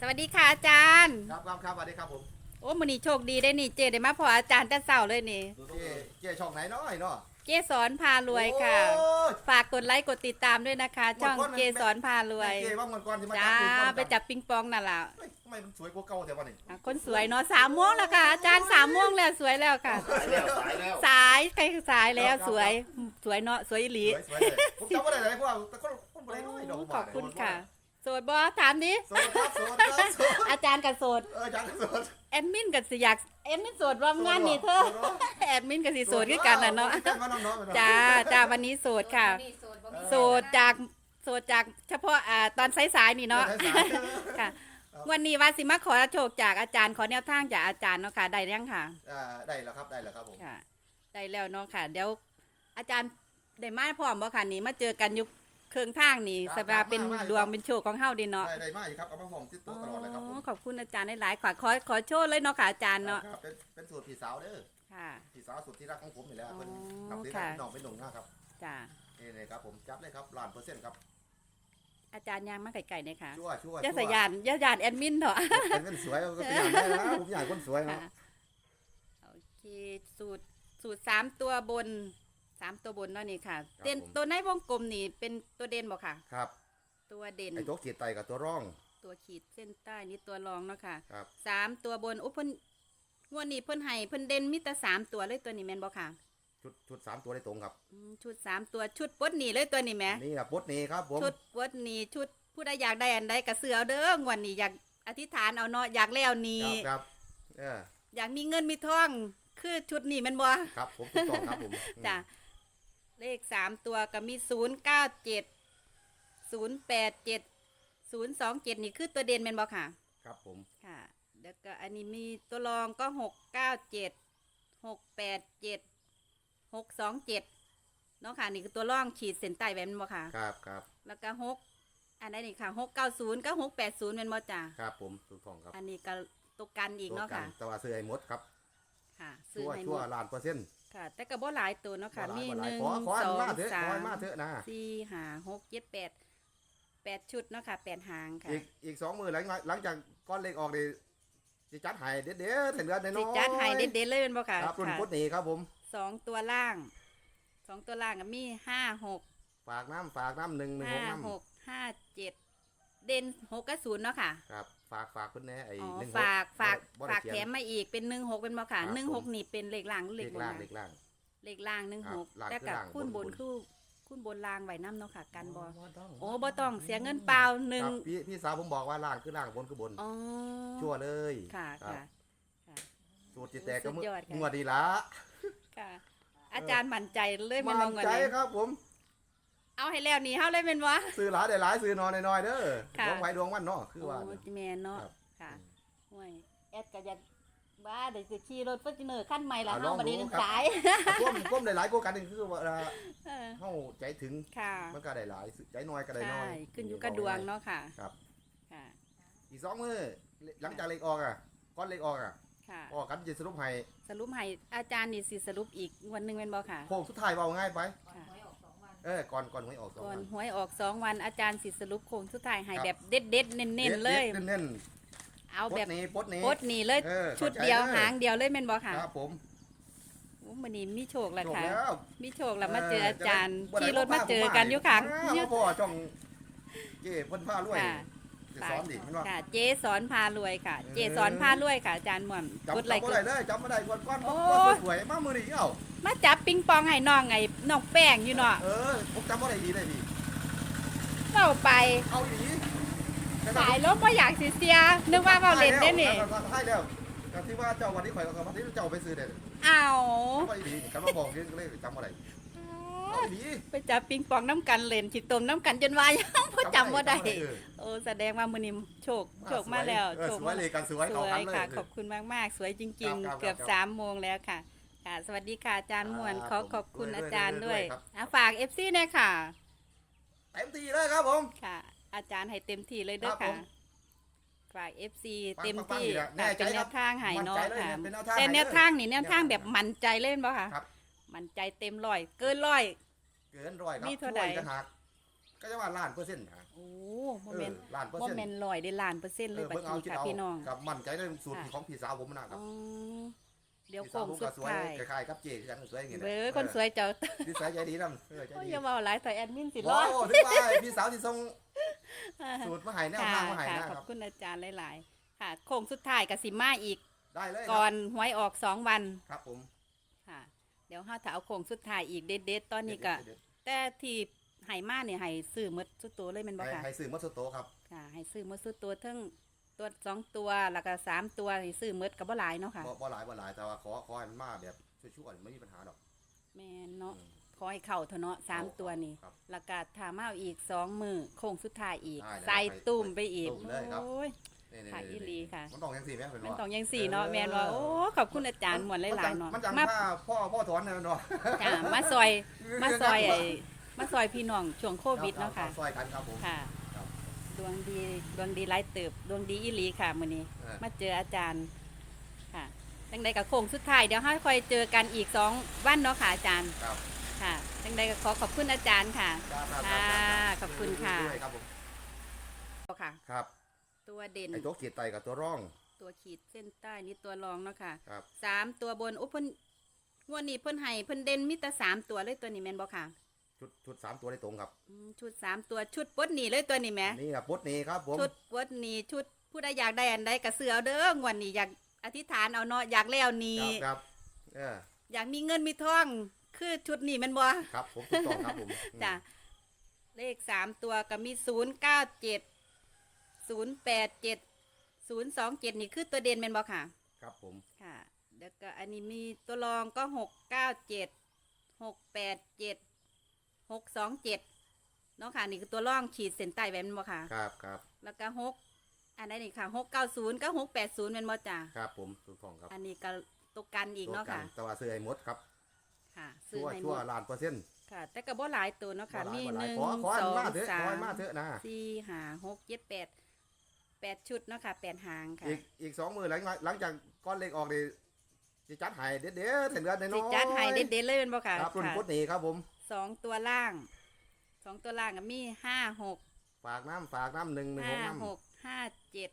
สวัสดีค่ะอาจารย์ ครับครับครับสวัสดีครับผมโอ้มันนี่โชคดีได้นี่เจได้มาพออาจารย์แต่เช้าเลยนี่ เจ๊เจ๊ช่องไหนเนาะไอ้เนาะเจสอนพารวยค่ะ โอ้ย ฝากกดไลค์กดติดตามด้วยนะคะ ช่องหมดคนเจสอนพารวยเจ๊ว่าเงินก่อนที่มาจ้าจับคุณก่อนไปจับปิงปองนั่นล่ะเฮ้ยทำไมมันสวยกว่าเก่าแต่วันนี้อะคนสวยเนาะสามโมงแล้วค่ะ อาจารย์สามโมงแล้วสวยแล้วค่ะ สายแล้วสายแล้วสายใครสายแล้วครับสวยสวยเนาะสวยอีหลีสวยสวยเลยผมจำไม่ได้เลยเพราะว่าแต่คนคนบ่ได้น้อยดอกขอบคุณค่ะ โสดบอถามดิโสดครับโสดครับโสดอาจารย์กับโสดเออจังโสดแอดมินกับสิอยากแอดมินโสดว่างานนี่เธอแอดมินกับสิโสดคือกันน่ะเนาะจ้าจ้าวันนี้โสดค่ะ โสดจากโสดจากเฉพาะอ่าตอนสายๆนี่เนาะค่ะวันนี้ว่าสิมาขอโชคจากอาจารย์ขอแนวทางจากอาจารย์เนาะค่ะได้ยังค่ะอ่าได้แล้วครับได้แล้วครับผมค่ะได้แล้วเนาะค่ะ เดี๋ยวอาจารย์ได้มาพร้อมบ่ค่ะนี่มาเจอกันยุค ครื่องทางนี่สบายเป็นดวงเป็นโชคของเฮาดีเนาะได้ได้มากครับเอามาผมติดตัวตลอดเลยครับผมอ๋อขอบคุณอาจารย์หลายๆขอขอขอโชคเลยเนาะค่ะอาจารย์เนาะครับเป็นเป็นสูตรพี่สาวเด้อค่ะพี่สาวสุดที่รักของผมนี่แหละเพิ่นอ๋อนับถือค่ะน้องเป็นหนุ่มนะครับจ้านี่เลยครับผมจับเลยครับล้านเปอร์เซ็นต์ครับอาจารย์ยางมาไก่ๆเนี่ยค่ะชั่วชั่วอย่าสยานอย่าหยานแอดมินเถอะเป็นคนสวยก็เป็นอย่างนี้นะผมอยากคนสวยค่ะนะโอเคสูตรสูตรสามตัวบน สามตัวบนเนาะนี่ค่ะเด่นตัวในวงกลมนี่เป็นตัวเด่นบอกค่ะ ครับตัวเด่นไอ้ตัวขีดไตกับตัวร่องตัวขีดเส้นใต้นี่ตัวรองเนาะค่ะครับสามตัวบนอุ้เพิ่นงวดนี้เพิ่นให้เพิ่นเด่นมีแต่สามตัวเลยตัวนี้แม่นบอกค่ะชุดชุดสามตัวได้ตรงครับอืมชุดสามตัวชุดปดหนีเลยตัวนี้แหม นี่นะปดนี่ครับผมชุดปดหนีชุดผู้ใดอยากได้อันใดกระเสือเอาเด้องวดนี้อยากอธิษฐานเอาเนาะอยากแล้วนี่ครับครับเอออยากมีเงินมีทองคือชุดนี้แม่นบ่ครับผมถูกต้องครับผมจ้ะ เลขสามตัวก็มีศูนย์เก้าเจ็ดศูนย์แปดเจ็ดศูนย์สองเจ็ดนี่คือตัวเด่นเป็นบ่ค่ะ ครับผม ค่ะ แล้วก็อันนี้มีตัวรองก็หกเก้าเจ็ดหกแปดเจ็ดหกสองเจ็ดเนาะค่ะ นี่คือตัวร่องขีดเส้นใต้แบบนั้นบ่ค่ะ ครับครับ แล้วก็หกอันนี้นี่ค่ะหกเก้าศูนย์ก็หกแปดศูนย์เป็นบ่จ้ะครับผมถูกต้องครับอันนี้ก็ตัวกันอีกตัวเนาะกัค่ะแต่ว่าซื้อไอ้มดครับค่ะซื้อชั่วให้หมชั่วดล้านเปอร์เซ็นต์ ค่ะ แต่ก็บ่หลายตัวเนาะค่ะ บ่หลายมีบ่หหลายนึ่งขอขอสให้องมาเถอะสาขอให้มมาเถอะนะ สี่หาหกเจ็ดแปดแปดชุดเนาะค่ะแปดหางค่ะอีกอีกสองมือหลังหลังจากก้อนเล็กออกนี่จะจัดให้เด็ดเด็ดเห็นเลือดน้อยสิจัดให้เด็ดๆเลยเป็นบ่ค่ะครับรุ่นค่ะปดนี่ครับผม สองตัวล่างสองตัวล่างก็มีห้าหกฝากน้ำฝากน้ำหนึ่งหนึ่งหห้ากน้ำหกห้าเจ็ด เด่นหกกับศูนย์เนาะค่ะ ครับ ฝากฝากคุณแน่ไอ้อ๋อหนึ่งฝากฝากบ่ได้ฝากเขียน แถมมาอีกเป็นหนึ่งหกเป็นบ่ค่ะครับหนึ่งหกผม นี่เป็นเลขล่างหรือเลเลขขบนล่างล่างเลขล่าง เลขล่างหนึ่งครับหกล่างแต่คือกับล่างคุณบบนนบนคือคุณบนล่างไว้น้ำเนาะค่ะ กันบ่บ่ต้องโอ้บ่ต้องเสียเงินเปล่าหนึ่งครับพี่พี่สาวผมบอกว่าล่างคือล่างบนคือบน อ๋อชั่วเลยค่ะรับค่ะ สูตรจิตแตกก็สุดยอดค่ะ งวดดีละค่ะ อาจารย์มั่นใจเลยเป็นมั่วงนเงินใจเลยครับผม เอาให้แล้วนี่เฮาเลยเป็นวะซื้อหลายได้หลายซื้อนอนน้อยๆเด้อค่ะ ดวงไฟดวงมันเนาะคือว่าโอ้จิแมนเนาะครับค่ะห่วยแอดก็อยากบ้าเดี๋ยวจะขี่รถฟอร์จูเนอร์ขั้นใหม่ละอ่าเฮาลองบัดนี้ดูเป็นครับ สายก้มก้มได้หลายกว่ากันนี่คือว่าเอ่อเออเฮาใจถึงค่ะมันก็ได้หลายใจน้อยก็ได้น้ใช่อยขึ้นอยู่กับดวงเนาะค่ะ ครับ ค่ะ อีกสองมือหลังจากเลขออกอะก้อนเลขออกอะค่ะ ออกกันจะสรุปให้สรุปให้อาจารย์นี่สิสรุปอีกวันหนึงเป็นบ่ค่ะ โค้งสุดท้ายเบาง่ายไป ค่ะเออก่อนก่อนหวยออกสองก่อนวันหวยออกสองวันอาจารย์สิสรุปโค้งสุดท้ายให้ครับแบบเด็ดเด็ดๆเน้นๆเลยด็ดๆเน้นเอาๆปแบดบนี้ปดนี้ โคตรนี่เลยออชุดข้ใจเดียวด้อ หางเดียวเลยเป็นบ่ค่ะครับผมโอ้มันนี้มีโชคแล้วจบค่ะ แล้วมีโชคแล้วมาเจออาจารย์เออจะได้ขี่รถมาเจอกันอยู่ข้างอ้าวพ่อจ้องเจ้เพิ่นพารวยค่ะ จะสอนดิเห็นว่าค่ะ เจสอนพารวยค่ะเออเจสอนพารวยค่ะอาจารย์หม่อมจำกดไลค์จำกบ่ด ได้เลยจำบ่ได้กวนก้อนโอ้ ก้อนสวยๆมามือนี้เอ้ามาจับปิงปองให้น้องไงน้องแป้งอยู่เนาะเออผมจำบ่ได้ดีเลยพี่เล่าไปเอาดีสายลบว่าอยากสิเสียนึกว่าเบาเล่นได้นี่ให้แล้วก็ที่ว่าเจ้าวันนี้ข่อยก็วันนี้เจ้าไปซื้อได้อ้าวบ่ได้ดีคำว่าบอกนี่ก็เลยจำบ่ได้เอา ดีไปจับปิงปองน้ำกันเล่นขีดตมน้ำกันจนวายยังพ่จำว่าได้เออโอ้แสดงว่ามือนิมโชคโชคมาแล้วเออโชคสวมายเลยกันสวยสเอาวกันยเลยค่ะ ขอบคุณมาก ๆ สวยจริงครับครับๆเกือบครับสามโมงแล้วค่ะค่ะ สวัสดีค่ะอาจารย์ม่วนครับขอขอบคุณด้วยอาจารย์ด้ด้ววยยครับอะฝากเอฟซีเนี่ยค่ะเต็มที่เลยครับผมค่ะ อาจารย์ให้เต็มที่เลยเด้อครับผค่ะมฝาก FC ปังๆเต็มที่อีกแล้วแน่ค่ะใจเป็นแนครับวทางใหายเนาะมั่นใจเลยค่ะเป็นแนวทางแต่ให้แนวทางนี่แนวทางแนวทางแบบมั่นใจเล่นบ่ค่ะครับ มั่นใจเต็มร้อย เกินร้อย เกินร้อยครับมีเท่าใด ช่วยกันหักก็จะว่าล้านเปอร์เซ็นต์นะโโอ้โมเอเมอนล้านเปอร์โมเซ็นต์เมนลอยได้ล้านเปอร์เซ็นต์เอเลยอบัดเบิ่งเอานี้คิดค่ะเอาพี่น้อง กับมั่นใจในสูตรค่ะ ของพี่สาวผมนะครัอ๋บอเดี๋ยวพี่โค้สาวงผมสุก็ดสวยท้ายคล้ายๆกับเจ๊คือกันสวยอย่างเงี้ยเบอคนสวยเจ้านิสัยใจดีนํเออใจโอ้ยดี อย่าเว้าหลายใส่แอดมินสิรอว้าดวถึงว่าพี่สาวที่ส่งสูตรมาให้แนวค่ะทางมาให้ค่ะนะขอครับบคุณอาจารย์หลาย ๆ ค่ะ โค้งสุดท้ายกับสิมาอีก ได้เลยครับก่อนหวยออกสองวัน ครับผมค่ะ เดี๋ยวเฮาถ้าเอาโค้งสุดท้ายอีกเด็ดๆตอนนี้ก็เด็ด แต่ที่ให้มาเนี่ยให้ซื้อหมดสุดตัวเลยแม่นๆบ่ให้ค่ะให้ซื้อมัสโตะครับค่ะให้ซื้อหมดสุดตัวทั้งตัวสองตัวแล้วก็สามตัวให้ซื้อหมดก็บ่หลายเนาะค่ะบ่บ่หลายบ่หลายแต่ว่าขอขอให้มันมาแบบชั่วๆไม่มีปัญหาหรอก แม่นเนาะอืมขอให้เข้าเถอะเนาะสามเข้าตัวนี่ครับแล้วก็ถามาเอาอีกสองมือโค้งสุดท้ายอีกได้เลยใส่ไปตุ่มไปอีกตุ่มเลยครับ โอ้ยนี่ๆๆ ค่ะอีหลีค่ะ มันต้องยังสี่ไหมเป็นมันว่าต้องยังสี่เนาะแม่นว่าโอ้ขอบคุณอาจารย์หมวนหลายๆเนาะมันจังมาผ้าพ่อพ่อถอนเนี่ยมันว่าจ้ามาซอยมาซอยไอ้มาซอยพี่น้องช่วงโควิดเนาะค่ะรับซอยกันครับผม ค่ะ ครับ ดวงดีดวงดีหลายเติบดวงดีอีหลีค่ะมื้อนี้ เออมาเจออาจารย์ค่ะจังใดกับโค้งสุดท้ายเดี๋ยวให้ค่อยเจอกันอีกสองวันเนาะค่ะอาจารย์ครับ ค่ะจังใดก็ขอขอบคุณอาจารย์ค่ะ ครับรับค่ะรับขอบคุณค่ะ ด้วยครับผมค่ะ ครับ ตัวเด่นไอ้ตัวเกียรไตกับตัวร่อง ตัวขีดเส้นใต้นี่ตัวรองเนาะค่ะครับ สามตัวบนโอ้เพิ่นงวดนี้เพิ่นให้เพิ่นเด่นมีแต่สามตัวเลยตัวนี้แม่นบ่ค่ะชุดชุดสามตัวได้ตรงครับ อืมชุดสามตัวชุดปลดหนีเลยตัวนี้แหมนี่ครับปดนี่ครับผม ชุดปลดหนีชุดผู้ใดอยากได้อันใดก็เสือเอาเด้องวดนี้อยากอธิษฐานเอาเนาะอยากแล้วหนีครับครับเอออยากมีเงินมีทองคือชุดนี้แม่นบ่ ครับผมถูกต้องครับผม จ้ะเลขสามตัวก็มีศูนย์เก้าเจ็ด ศูนย์แปดเจ็ดศูนย์สองเจ็ดนี่คือตัวเด่นแม่นบ่ค่ะ ครับผม ค่ะ แล้วก็อันนี้มีตัวรองก็หกเก้าเจ็ดหกแปดเจ็ดหกสองเจ็ดเนาะค่ะ นี่คือตัวรองขีดเส้นใต้แบบนี้บ่ค่ะ ครับครับแล้วก็หกอันนี้นี่ค่ะหกเก้าศูนย์ก็หกแปดศูนย์เป็นบ่จ้าครับผมถูกต้องครับอันนี้ก็ตัวกันอีกตัวเนาะกัค่ะ แต่ว่าซื้อไอ้มดครับ ค่ะซื้อชั่วให้หมชั่วดล้านเปอร์เซ็นต์ ค่ะ แต่ก็บ่หลายตัวเนาะค่ะ บ่หลายมีบ่หหลายนึ่งขอขอให้สอมันงมาเถอะสาขอให้มมาเถอะนะ สี่ห้าหกเจ็ดแปด แปดชุดเนาะค่ะแปดหางค่ะอีกอีกสองมือหลังหลังจากก้อนเล็กออกนี่จะจัดให้เด็ดเด็ดถึงเดือนน้อยๆสิจัดให้เด็ดๆเลยเป็นบ่ค่ะครับรุ่นค่ะพุทธนี่ครับผม สองตัวล่างสองตัวล่างก็มีห้าหกฝากน้ำฝากน้ำหนึ่งหนึ่งหห้ากน้หกห้าเจ็ด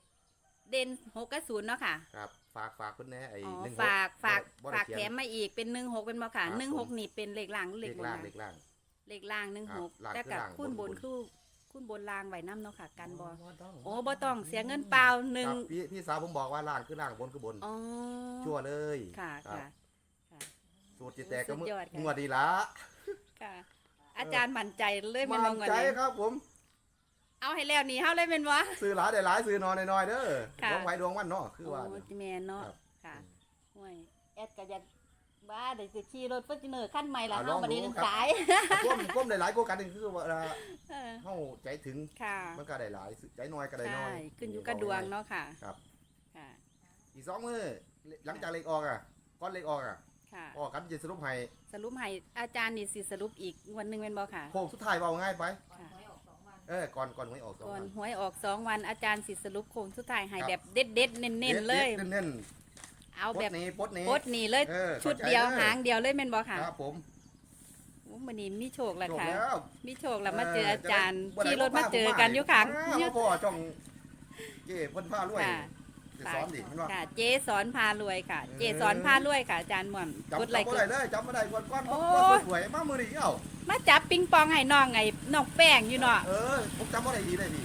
เด่นหกกับศูนย์เนาะค่ะำครับ ฝากฝากคุณแน่ไอ้อ๋อหนึ่งหฝากฝากบ่ได้ฝากเขียน แถมมาอีกเป็นหนึ่งหกเป็นบ่ค่ะครับหนึ่งหกผม นี่เป็นเลขล่างหรือเลเลขขบนล่างค่ะเลขล่าง เลขล่างหนึ่งหกครับล่างแต่กับคือล่างคุณบบนนบนคื อคุณบนล่างไว้น้ำเนาะค่ะ กันบ่บ่ต้องโอ้บ่ต้องเสียเงินเปล่าหนึ่งครับพี่พี่สาวผมบอกว่าล่างคือล่างบนคือบน อ๋อชั่วเลยค่ะรับค่ะค่ะสูตรจิตแตกก็มืสุดยอดค่ะ งวดดีละค่ะ อาจารย์มั่นใจเลยเป็นมั่บ่นเงินใจนี้ครับผม เอาให้แล้วนี่เฮาเลยเป็นบ่ ซื้อหลายได้หลายซื้อนอนน้อยๆเด้อค่ะ ดวงไฟดวงมันเนาะคือว่า โอ้จิแม่นเนาะครับ ค่ะห่วยแอดก็อยาก บ้าเดี๋ยวจะขี่รถฟอร์จูเนอร์คันใหม่ละอ่าลเฮาองบัดนี้ดูครับ สาย ก้มก้มได้หลายกว่ากันนี่คือว่าเวลาเออเฮาใจถึงค่ะมันก็ได้หลายใจน้อยก็ได้น้ใช่อยขึ้นอยู่กับดวงเนาะค่ะ ครับ ค่ะ อีกสองมือหลังจากเล็กออกอะก้อนเล็กออกอะค่ะ ออกกันจะสรุปให้สรุปให้อาจารย์นี่สิสรุปอีกวันหนึงเป็นบ่ค่ะ โค้งสุดท้ายเบาง่ายไปค่ะเออก่อนก่อนหวยออกสองก่อนวันหวยออกสองวันอาจารย์สิสรุปโค้งสุดท้ายให้ครับแบบเด็ดเด็ดๆเน้นๆเลยด็ดๆเน้น เอาๆปแบดบนี้ปดนี้โคตรนี่เลย เออชุดข้ใจเดียวลหางเดียวเลยเป็นบ่ค่ะครับผมโอ้มื้อนี้มีโชคแล้วจบค่ะ แล้วมีโชคแล้วมาเจออาจารย์บ่ได้ขี่รถมาเจอกันอยู่ข้างอ้าวพ่อจ้องเจ้เพิ่นพารวยค่ะจะสอนดิมันว่าค่ะ เจสอนพารวยค่ะเออเจสอนพารวยค่ะอาจารย์หม่อมจำกดไลจำค์บ่กได้ดเลยจำบ่ได้ก่อนก่อนโอ้ก่อนสวยมามือนี้เอ้ามาจับปิงปองให้น้องไงน้องแป้งอยู่เนาะเออผมจำบ่ได้ดีเลยพี่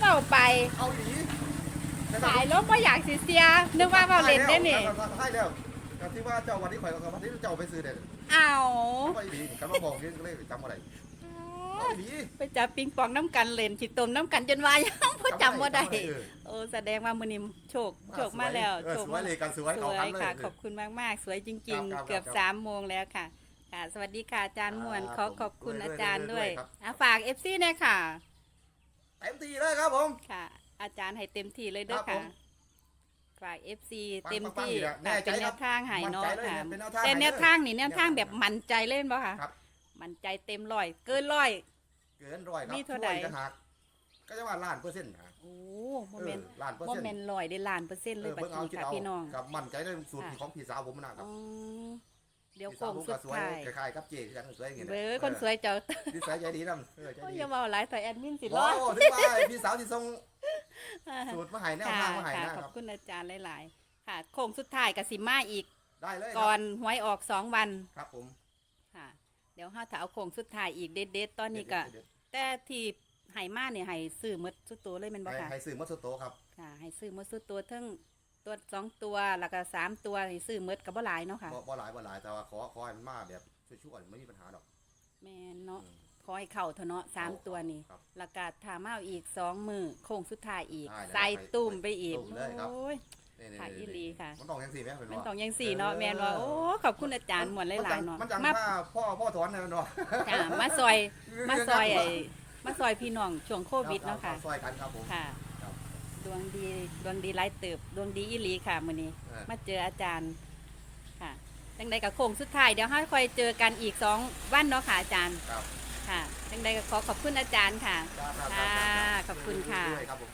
เราไปเอาดี สายลบว่าอยากสิเสีย นึกว่าเบาเล่นได้นี่ให้แล้วก็ที่ว่าเจ้าวันนี้ข่อยกับวันนี้เจ้าไปซื้อเด็ดเอาจำบ่ได้ดีกันมาบอกเรื่องเลยจำบ่ได้เอาดีไปจับปิงปองน้ำกันเล่นจิตตมน้ำกันจนวายยังพอจำว่าได้โอ้แสดงว่ามือนิมโชคโชคมาแล้วโชคสวยเลยกันสวยสวยค่ะ ขอบคุณมากๆสวยจริงครับครับๆเกือบสามโมงแล้วค่ะค่ะ สวัสดีค่ะอาจารย์ม่วนขอขอบคุณอาจารย์ด้วยฝากเอฟซีเนี่ยค่ะเต็มที่เลยครับผมค่ะ อาจารย์ให้เต็มที่เลยเด้อครับผค่ะม ฝากเอฟซีฟังเต็มฟังที่อยู่แล้วแน่ค่ะใจเป็นแนครับวทางให้เนาะมั่นใจเลยค่ะเป็นแนวทางแต่ให้แนวเลยทางนี่แนวทางแนวทางแบบมั่นใจเล่นบ่ค่ะ ครับ มั่นใจเต็มร้อยเกินร้อย เกินร้อยครับมีเท่าใด ช่วยกันหักก็จะว่าล้านเปอร์เซ็นต์นะโอ้โมเอเมอนต์ล้านเปอร์โมเซ็นต์เมนต์ร้อยได้ล้านเปอร์เซ็นต์เอเลยอบัดเบิ่งเอานี้คิดค่ะเอาพี่น้อง กับมั่นใจในสูตรค่ะ ของพี่สาวผมนะครับอ๋อเดี๋ยวพี่โค้สาวงผมสุก็ดสวยท้ายคล้ายๆกับเจ๊ที่กันสวยอย่างเงี้ยเบอคนสวยเจ้านิสัยใจดีนำเออใจโอ้ยดี อย่าเมาหลายแต่แอดมินสิร้ว้าอวยถึงว่าพี่สาวที่ส่ง สูตรมาให้แนวค่ะทางมาให้ค่ะนะขคอบรับ คุณอาจารย์หลาย ๆ ค่ะ โค้งสุดท้ายกับสิมาอีก ได้เลยคก่อรับนหวยออกสองวันครับผมค่ะ เดี๋ยวห้าถ้าเอาโค้งสุดท้ายอีกเด็ดๆตอนนี้ก็ เด็ดแต่ที่ไห้มาเนี่ยไห้ซื้อหมดสุดตัวเลยแมันๆบ่ให้ค่ะ ให้ซื้อมัสโตครับ ค่ะให้ซื้อหมดสุดตัวทั้งตัวสองตัวแล้วก็สามตัวให้ซื้อหมดกับบ่หลายเนาะค่ะบ่บ่หลายบ่หลายแต่ว่าขอขอให้มันมาแบบชั่วๆไม่มีปัญหาดอกแม่นเนาะ อืมข อให้เข้าเถอะเนาะสามตัวนี่ครับ แล้วก็ถามเอาอีกสองมือโค้งสุดท้ายอีกได้เลยใส่ไปตุ่มไปอีกตุ่มเลยครับ โอ้ย นี่ๆๆค่ะอีหลีค่ะ มันต้องยังสี่ไหมเป็นมันว่าต้องยังสี่เนาะแม่นว่าโอ้ขอบคุณอาจารย์หมวนหลายๆเนาะมันจังมาว่าพ่อพ่อถอนเนี่ยมันว่าค่ะมาซอยมาซอยไอ้มาซอยพี่น้องช่วงโควิดเนาะค่ะซอยกันครับผมค่ะ ครับดวงดีดวงดีหลายเติบดวงดีอีหลีค่ะมื้อนี้ เออ มาเจออาจารย์ค่ะจังใดกับโค้งสุดท้ายเดี๋ยวให้ค่อยเจอกันอีกสองวันเนาะค่ะอาจารย์ครับ ค่ะจังใดก็ขอขอบคุณอาจารย์ค่ะ ครับครับค่ะครับขอบคุณค่ะ ด้วยครับผม